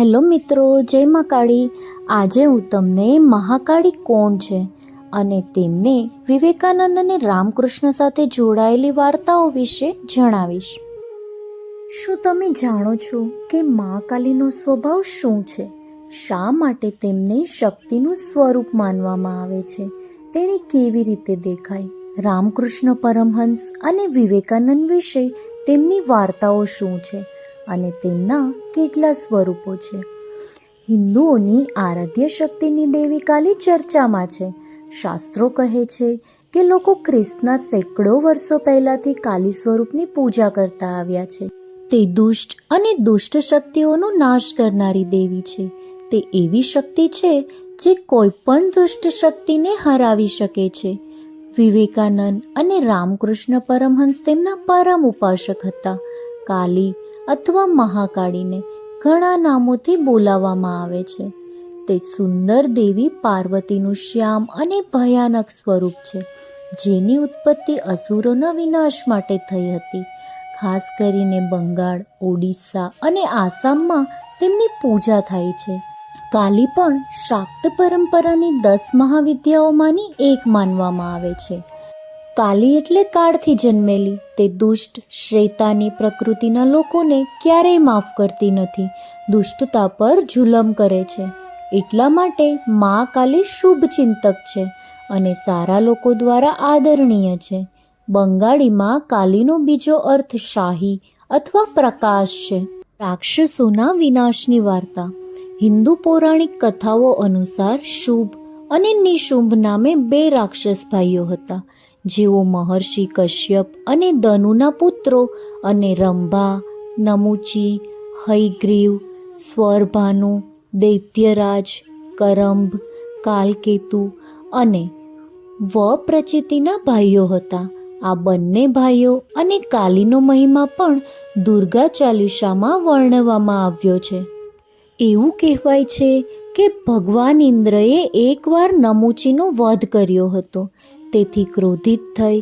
Hello મિત્રો, જય મા કાળી. આજે હું તમને મહાકાળી કોણ છે અને તેમને વિવેકાનંદ અને રામકૃષ્ણ સાથે જોડાયેલી વાર્તાઓ વિશે જણાવીશ. શું તમે જાણો છો કે મહાકાલીનો સ્વભાવ શું છે? શા માટે તેમને શક્તિનું સ્વરૂપ માનવામાં આવે છે? તેણે કેવી રીતે દેખાય? રામકૃષ્ણ પરમહંસ અને વિવેકાનંદ વિશે તેમની વાર્તાઓ શું છે? અને તેમના કેટલા સ્વરૂપો છે. હિન્દુઓની આરાધ્ય શક્તિની દેવી કાલી ચર્ચામાં છે. શાસ્ત્રો કહે છે કે લોકો ખ્રિસ્તના સેંકડો વર્ષો પહેલાંથી કાલી સ્વરૂપની પૂજા કરતા આવ્યા છે. તે દુષ્ટ અને દુષ્ટ શક્તિઓનો નાશ કરનારી દેવી છે. તે એવી શક્તિ છે જે કોઈ પણ દુષ્ટ શક્તિને હરાવી શકે છે. વિવેકાનંદ અને રામકૃષ્ણ પરમહંસ તેમના પરમ ઉપાસક હતા. કાલી અથવા મહાકાળીને ઘણા નામોથી બોલાવવામાં આવે છે. તે સુંદર દેવી પાર્વતીનું શ્યામ અને ભયાનક સ્વરૂપ છે, જેની ઉત્પત્તિ અસુરોના વિનાશ માટે થઈ હતી. ખાસ કરીને બંગાળ, ઓડિશા અને આસામમાં તેમની પૂજા થાય છે. કાલી પણ શાક્ત પરંપરાની દસ મહાવિદ્યાઓમાંની એક માનવામાં આવે છે. કાલી એટલે કાળથી જન્મેલી, તે દુષ્ટ, શ્રેતાની પ્રકૃતિના લોકોને ક્યારેય માફ કરતી નથી. દુષ્ટતા પર જુલમ કરે છે. એટલા માટે મા કાલી શુભ ચિંતક છે અને સારા લોકો દ્વારા આદરણીય છે. બંગાળીમાં કાલીનો બીજો અર્થ શાહી અથવા પ્રકાશ છે. રાક્ષસોના વિનાશની વાર્તા. હિન્દુ પૌરાણિક કથાઓ અનુસાર શુભ અને નિશુંભ નામે બે રાક્ષસ ભાઈઓ હતા. જેઓ મહર્ષિ કશ્યપ અને દનુના પુત્રો અને રંભા, નમુચી હયગ્રીવ સ્વરભાનુ, દૈત્યરાજ, કરંભ, કાલકેતુ અને વપ્રચિતિના ભાઈઓ હતા. આ બંને ભાઈઓ અને કાલીનો મહિમા પણ દુર્ગા ચાલીસામાં વર્ણવવામાં આવ્યો છે. એવું કહેવાય છે કે ભગવાન ઇન્દ્રએ એકવાર નમુચીનો વધ કર્યો હતો. તેથી ક્રોધિત થઈ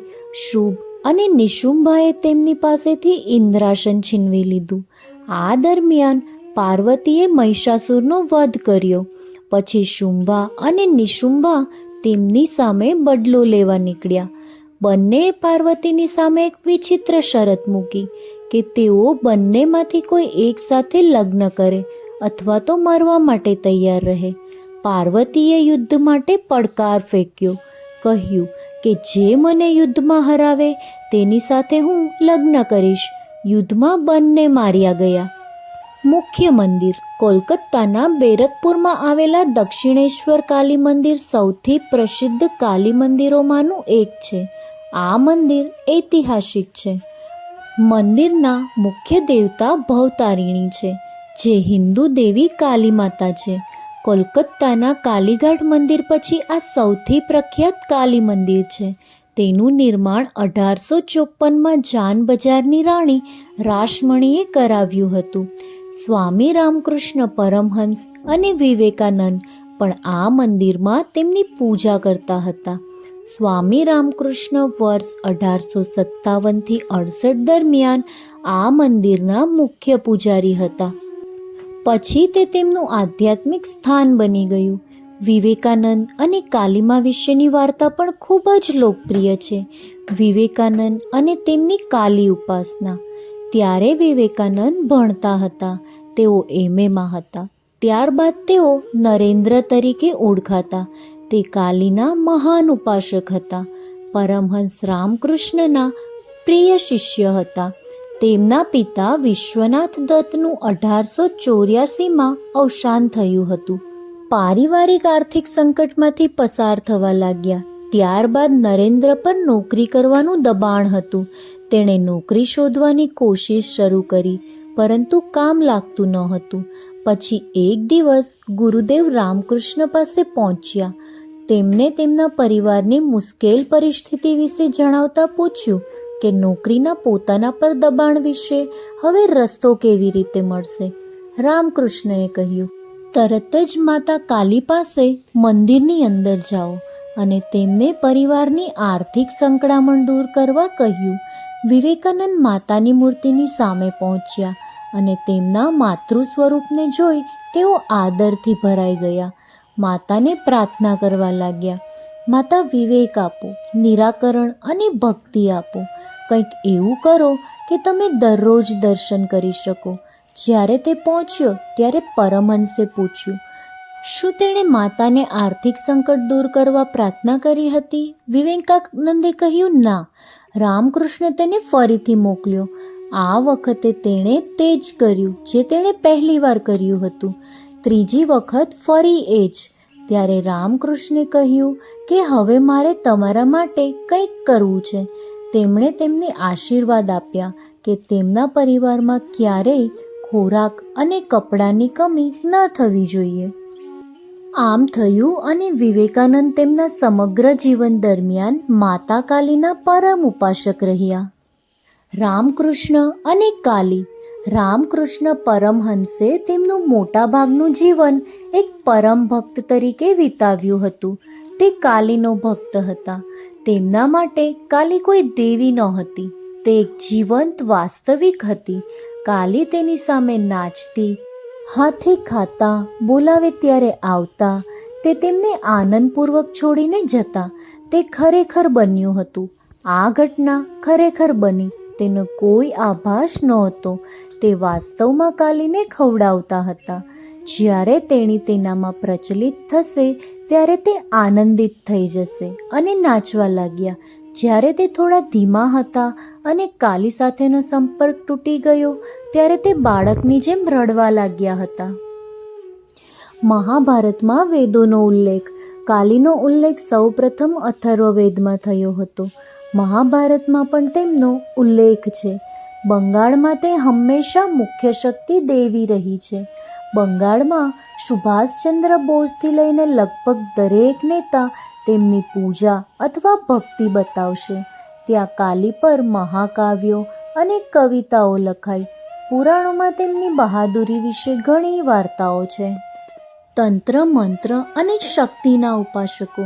શુભ અને નિશુંભાએ તેમની પાસેથી ઇન્દ્રાસન છીનવી લીધું. આ દરમિયાન પાર્વતીએ મહિષાસુરનો વધ કર્યો. પછી શુંભા અને નિશુંભા તેમની સામે બદલો લેવા નીકળ્યા. બંને પાર્વતીની સામે એક વિચિત્ર શરત મૂકી કે તેઓ બંનેમાંથી કોઈ એક સાથે લગ્ન કરે અથવા તો મરવા માટે તૈયાર રહે. પાર્વતીએ યુદ્ધ માટે પડકાર ફેંક્યો. કહ્યું કે જે મને યુદ્ધમાં હરાવે તેની સાથે હું લગ્ન કરીશ. યુદ્ધમાં બંને માર્યા ગયા. મુખ્ય મંદિર, કોલકાતાના બેરકપુરમાં આવેલા દક્ષિણેશ્વર કાલી મંદિર સૌથી પ્રસિદ્ધ કાલી મંદિરોમાંનું એક છે. આ મંદિર ઐતિહાસિક છે. મંદિરના મુખ્ય દેવતા ભવતારિણી છે, જે હિન્દુ દેવી કાલી માતા છે. કોલકાતાના કાલીઘાટ મંદિર પછી આ સૌથી પ્રખ્યાત કાલી મંદિર છે. તેનું નિર્માણ અઢારસો ચોપનમાં જાન બજારની રાણી રાસમણીએ કરાવ્યું હતું. સ્વામી રામકૃષ્ણ પરમહંસ અને વિવેકાનંદ પણ આ મંદિરમાં તેમની પૂજા કરતા હતા. સ્વામી રામકૃષ્ણ વર્ષ અઢારસો સત્તાવનથી અડસઠ દરમિયાન આ મંદિરના મુખ્ય પૂજારી હતા. પછી તે તેમનું આધ્યાત્મિક સ્થાન બની ગયું. વિવેકાનંદ અને કાલીમા વિશેની વાર્તા પણ ખૂબ જ લોકપ્રિય છે. વિવેકાનંદ અને તેમની કાલી ઉપાસના. ત્યારે વિવેકાનંદ ભણતા હતા. તેઓ એમએમાં હતા. ત્યારબાદ તેઓ નરેન્દ્ર તરીકે ઓળખાતા. તે કાલીના મહાન ઉપાસક હતા. પરમહંસ રામકૃષ્ણના પ્રિય શિષ્ય હતા. તેમના પિતા વિશ્વનાથ દત્તનું અઢારસો ચોર્યાસીમાં અવસાન થયું હતું. પારિવારિક આર્થિક સંકટમાંથી પસાર થવા લાગ્યા. ત્યારબાદ નરેન્દ્ર પર નોકરી કરવાનું દબાણ હતું. તેણે નોકરી શોધવાની કોશિશ શરૂ કરી, પરંતુ કામ લાગતું ન હતું. પછી એક દિવસ ગુરુદેવ રામકૃષ્ણ પાસે પહોંચ્યા. તેમને તેમના પરિવારની મુશ્કેલ પરિસ્થિતિ વિશે જણાવતા પૂછ્યું કે નોકરીના પોતાના પર દબાણ વિશે હવે રસ્તો કેવી રીતે મળશે? રામકૃષ્ણએ કહ્યું, તરત જ માતા કાલી પાસે મંદિરની અંદર જાઓ. અને તેમને પરિવારની આર્થિક સંકળામણ દૂર કરવા કહ્યું, વિવેકાનંદ માતાની મૂર્તિની સામે પહોંચ્યા અને તેમના માતૃ સ્વરૂપને જોઈ તેઓ આદરથી ભરાઈ ગયા. માતાને પ્રાર્થના કરવા લાગ્યા માતા વિવેક આપો, નિરાકરણ અને ભક્તિ આપો. કંઈક એવું કરો કે તમે દરરોજ દર્શન કરી શકો. જ્યારે તે પહોંચ્યો, ત્યારે પરમહંસે પૂછ્યું, શું તેણે માતાને આર્થિક સંકટ દૂર કરવા પ્રાર્થના કરી હતી? વિવેકાનંદે કહ્યું, ના. રામકૃષ્ણ તેને ફરીથી મોકલ્યો. આ વખતે તેણે તે જ કર્યું, જે તેણે પહેલીવાર કર્યું હતું. ત્રીજી વખત ફરી એ જ. ત્યારે રામકૃષ્ણે કહ્યું કે હવે મારે તમારા માટે કંઈક કરવું છે. તેમણે તેમને આશીર્વાદ આપ્યા કે તેમના પરિવારમાં ક્યારેય ખોરાક અને કપડાની કમી ન થવી જોઈએ. આમ થયું અને વિવેકાનંદ તેમના સમગ્ર જીવન દરમિયાન માતા કાલીના પરમ ઉપાસક રહ્યા. રામકૃષ્ણ અને કાલી રામકૃષ્ણ પરમહંસે તેમનું મોટાભાગનું જીવન એક પરમ ભક્ત તરીકે વિતાવ્યું હતું. તે કાલીનો ભક્ત હતા. તેમના માટે કાલી કોઈ દેવી નહોતી. તે એક જીવંત વાસ્તવિક હતી. કાલી તેની સામે નાચતી, હાથે ખાતા, બોલાવે ત્યારે આવતા, તે તેમને આનંદપૂર્વક છોડીને જતા. તે ખરેખર બન્યું હતું. આ ઘટના ખરેખર બની. તેનો કોઈ આભાસ નહોતો. તે વાસ્તવમાં કાલીને ખવડાવતા હતા. જ્યારે તેણી તેનામાં પ્રચલિત થશે, ત્યારે તે આનંદિત થઈ જશે અને નાચવા લાગ્યા. જ્યારે તે થોડા ધીમા હતા અને કાલી સાથેનો સંપર્ક તૂટી ગયો, ત્યારે તે બાળકની જેમ રડવા લાગ્યા હતા. મહાભારતમાં વેદોનો ઉલ્લેખ. કાલીનો ઉલ્લેખ સૌપ્રથમ અથર્વવેદમાં થયો હતો. મહાભારતમાં પણ તેમનો ઉલ્લેખ છે. બંગાળમાં તે હંમેશા મુખ્ય શક્તિ દેવી રહી છે. બંગાળમાં સુભાષચંદ્ર બોઝથી લઈને લગભગ દરેક નેતા તેમની પૂજા અથવા ભક્તિ બતાવશે. ત્યાં કાલી પર મહાકાવ્યો અને કવિતાઓ લખાઈ. પુરાણોમાં તેમની બહાદુરી વિશે ઘણી વાર્તાઓ છે. તંત્ર મંત્ર અને શક્તિના ઉપાસકો.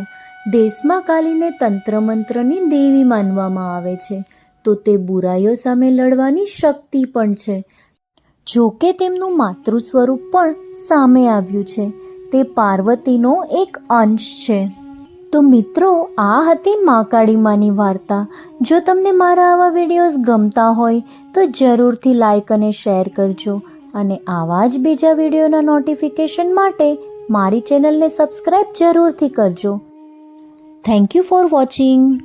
દેશમાં કાલીને તંત્ર મંત્રની દેવી માનવામાં આવે છે. તો તે બુરાઈઓ સામે લડવાની શક્તિ પણ છે. જો કે તેમનું માતૃ સ્વરૂપ પણ સામે આવ્યું છે. તે પાર્વતીનો એક અંશ છે. તો મિત્રો, આ હતી મા કાળીમાની વાર્તા. જો તમને મારા આવા વિડીયોઝ ગમતા હોય, તો જરૂરથી લાઈક અને શેર કરજો. અને આવા જ બીજા વિડીયોના નોટિફિકેશન માટે મારી ચેનલને સબસ્ક્રાઈબ જરૂરથી કરજો. Thank you for watching.